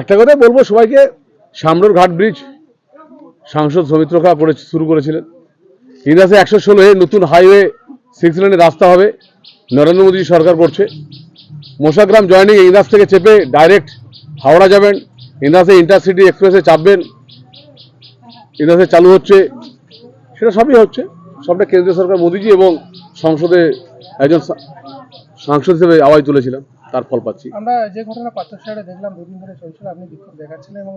একটা কথাই বলব, সবাইকে সামরোর ঘাট ব্রিজ সাংসদ সৌমিত্র খা করে শুরু করেছিলেন। ইন্দাসে একশো ষোলো নতুন হাইওয়ে সিক্স লেনের রাস্তা হবে, নরেন্দ্র মোদী সরকার করছে। মোশাগ্রাম জয়নিং ইন্দাস থেকে চেপে ডাইরেক্ট হাওড়া যাবেন ইন্দাসে ইন্টারসিটি এক্সপ্রেসে চাপবেন ইন্দাসে চালু হচ্ছে, সেটা সবই হচ্ছে। সবটা কেন্দ্রীয় সরকার মোদীজি এবং সংসদে একজন সাংসদ হিসেবে আওয়াজ তুলেছিলাম তার ফল পাচ্ছি। আমরা যে ঘটনা পাত্র সাহেবে দেখলাম দুদিন ধরে চলছিল আপনি বিক্ষোভ দেখাচ্ছেন এবং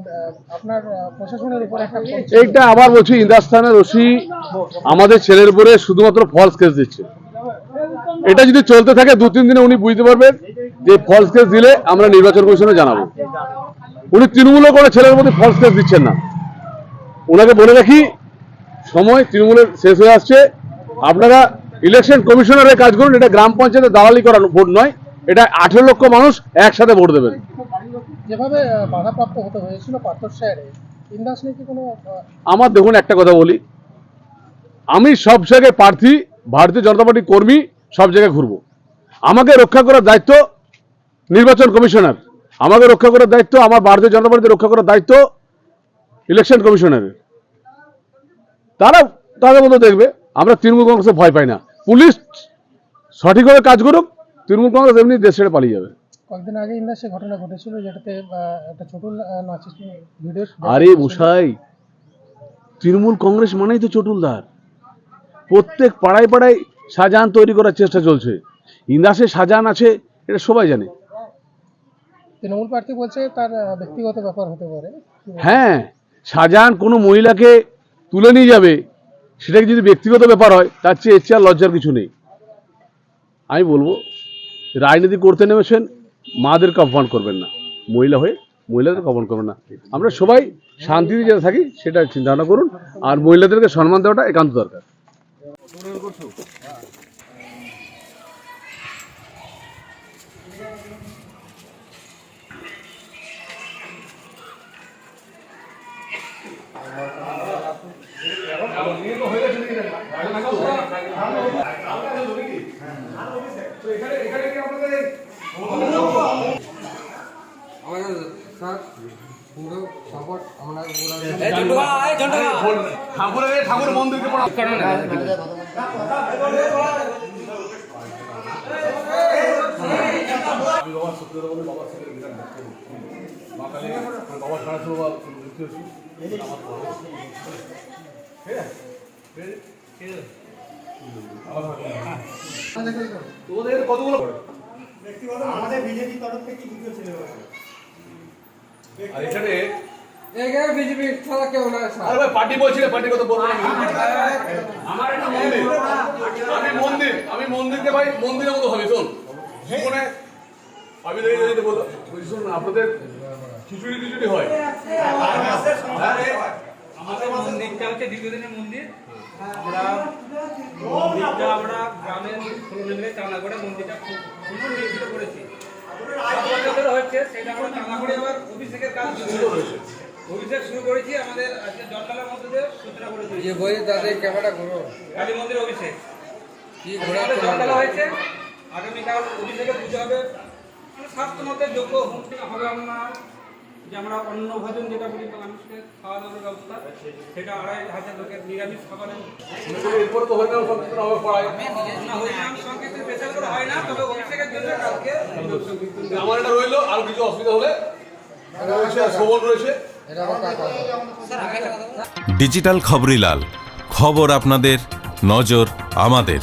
আপনার প্রশাসনের উপর একটা এইটা আবার বলছি ইন্দাস্তানের ওসি আমাদের ছেলের উপরে শুধুমাত্র ফলস কেস দিচ্ছে। এটা যদি চলতে থাকে দু তিন দিনে উনি বুঝতে পারবেন যে ফলস কেস দিলে আমরা নির্বাচন কমিশনে জানাব। উনি তৃণমূলও করে ছেলের মধ্যে ফলস কেস দিচ্ছেন না। ওনাকে বলে রাখি সময় তৃণমূলের শেষ হয়ে আসছে। আপনারা ইলেকশন কমিশনারের কাজ করুন এটা গ্রাম পঞ্চায়েতে দালালি করানো ভোট নয়। এটা আঠেরো লক্ষ মানুষ একসাথে ভোট দেবেন। যেভাবে বাধাপ্রাপ্ত হতে হয়েছিল আমার দেখুন একটা কথা বলি। আমি সব জায়গায় প্রার্থী ভারতীয় জনতা পার্টির কর্মী সব জায়গায় ঘুরবো। আমাকে রক্ষা করার দায়িত্ব নির্বাচন কমিশনার। আমাকে রক্ষা করার দায়িত্ব আমার ভারতীয় জনতা পার্টিকে রক্ষা করার দায়িত্ব ইলেকশন কমিশনারের। তারা তাদের মতো দেখবে আমরা তৃণমূল কংগ্রেসে ভয় পাই না। পুলিশ সঠিকভাবে কাজ করুক তৃণমূল কংগ্রেস এমনি দেশ ছেড়ে পালিয়ে যাবে। কয়েকদিন আগে ইন্দাসে ঘটনা ঘটেছিল যেটাতে একটা ছোট ভিডিও আরে মশাই তৃণমূল কংগ্রেস মানেই তো চটুলদার প্রত্যেক পাড়ায় পাড়ায় শাহজাহান তৈরি করার চেষ্টা চলছে। ইন্দাসে শাহজাহান আছে এটা সবাই জানে। তৃণমূল প্রার্থী বলছে তার ব্যক্তিগত ব্যাপার হতে পারে। হ্যাঁ শাহজাহান কোনো মহিলাকে তুলে নিয়ে যাবে সেটাকে যদি ব্যক্তিগত ব্যাপার হয় তার চেয়ে এর চেয়ে লজ্জার কিছু নেই। আমি বলব রাজনীতি করতে নেমেছেন, মাদেরকে অপমান করবেন না। মহিলা হয়ে মহিলাদেরকে অপমান করবেন না। আমরা সবাই শান্তিতে যেটা থাকি সেটা চিন্তা ভাবনা করুন, আর মহিলাদেরকে সম্মান দেওয়াটা একান্ত দরকার। আমাদের স্যার পুরো সাপোর্ট আমরা আর এখানে এখানে বিজেপি ছাড়া কেউ না আরে ভাই পার্টি বলছিলে পার্টি কথা বলব আমার একটা মন্দির। আমি মন্দির আমি মন্দিরকে ভাই মন্দিরের মতো ভাবি শোন। জীবনে আমি দেখে বলব বলছি শোন আপনাদের খিচুড়ি টিচুড়ি হয়। আমাদের মন্দিরটা হচ্ছে দীর্ঘদিনের মন্দির। আমরা মন্দিরটা আমরা ষোলো মিলে করে মন্দিরটা খুব সুন্দর নির্মিত করেছি। হচ্ছে সেটা আমরা করে আবার অভিষেকের কাজ শুরু করেছি। অভিষেক শুরু করেছি আমাদের আজকে জলকালার মধ্যে দিয়ে সূচনা করেছি যে বই তাদের ক্যামেরা করো কালী মন্দির অভিষেক। কি ঘোরা জলকালা হয়েছে। আগামীকাল অভিষেকের পুজো হবে। মানে স্বাস্থ্য মতে যোগ্য হোম- হবে আমরা যে আমরা অন্ন ভোজন যেটা বলি মানুষকে খাওয়া দাওয়ার ব্যবস্থা সেটা আড়াই হাজার লোকের নিরামিষ খাবারের এরপরে তো সংকীর্তন হবে পড়ায়। না হরিনাম সংকীর্তন স্পেশাল করে হয় না তবে অভিষেকের জন্য কালকে আমার এটা রইল আর কিছু অসুবিধা হলে শোভন রয়েছে। ডিজিটাল খবরিলাল খবর আপনাদের নজর আমাদের।